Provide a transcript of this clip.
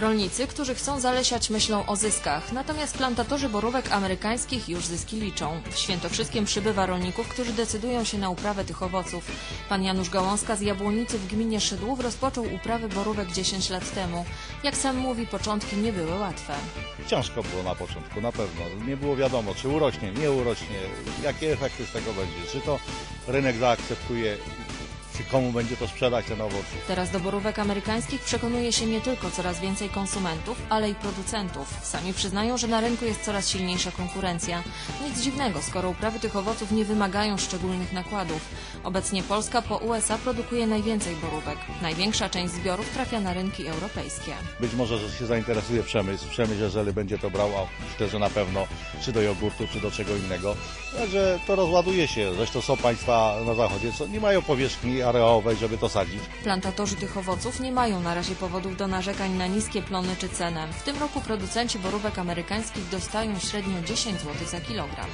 Rolnicy, którzy chcą zalesiać, myślą o zyskach, natomiast plantatorzy borówek amerykańskich już zyski liczą. W Świętokrzyskiem przybywa rolników, którzy decydują się na uprawę tych owoców. Pan Janusz Gałązka z Jabłonicy w gminie Szydłów rozpoczął uprawę borówek 10 lat temu. Jak sam mówi, początki nie były łatwe. Ciężko było na początku, na pewno. Nie było wiadomo, czy urośnie, nie urośnie, jakie efekty z tego będzie, czy to rynek zaakceptuje, czy komu będzie to sprzedać ten owoc. Teraz do borówek amerykańskich przekonuje się nie tylko coraz więcej konsumentów, ale i producentów. Sami przyznają, że na rynku jest coraz silniejsza konkurencja. Nic dziwnego, skoro uprawy tych owoców nie wymagają szczególnych nakładów. Obecnie Polska po USA produkuje najwięcej borówek. Największa część zbiorów trafia na rynki europejskie. Być może, że się zainteresuje przemysł. Przemysł, jeżeli będzie to brał, a myślę, że na pewno, czy do jogurtu, czy do czego innego. Także to rozładuje się. Zresztą są państwa na zachodzie, co nie mają powierzchni areowej, żeby to sadzić. Plantatorzy tych owoców nie mają na razie powodów do narzekań na niskie plony czy cenę. W tym roku producenci borówek amerykańskich dostają średnio 10 zł za kilogram.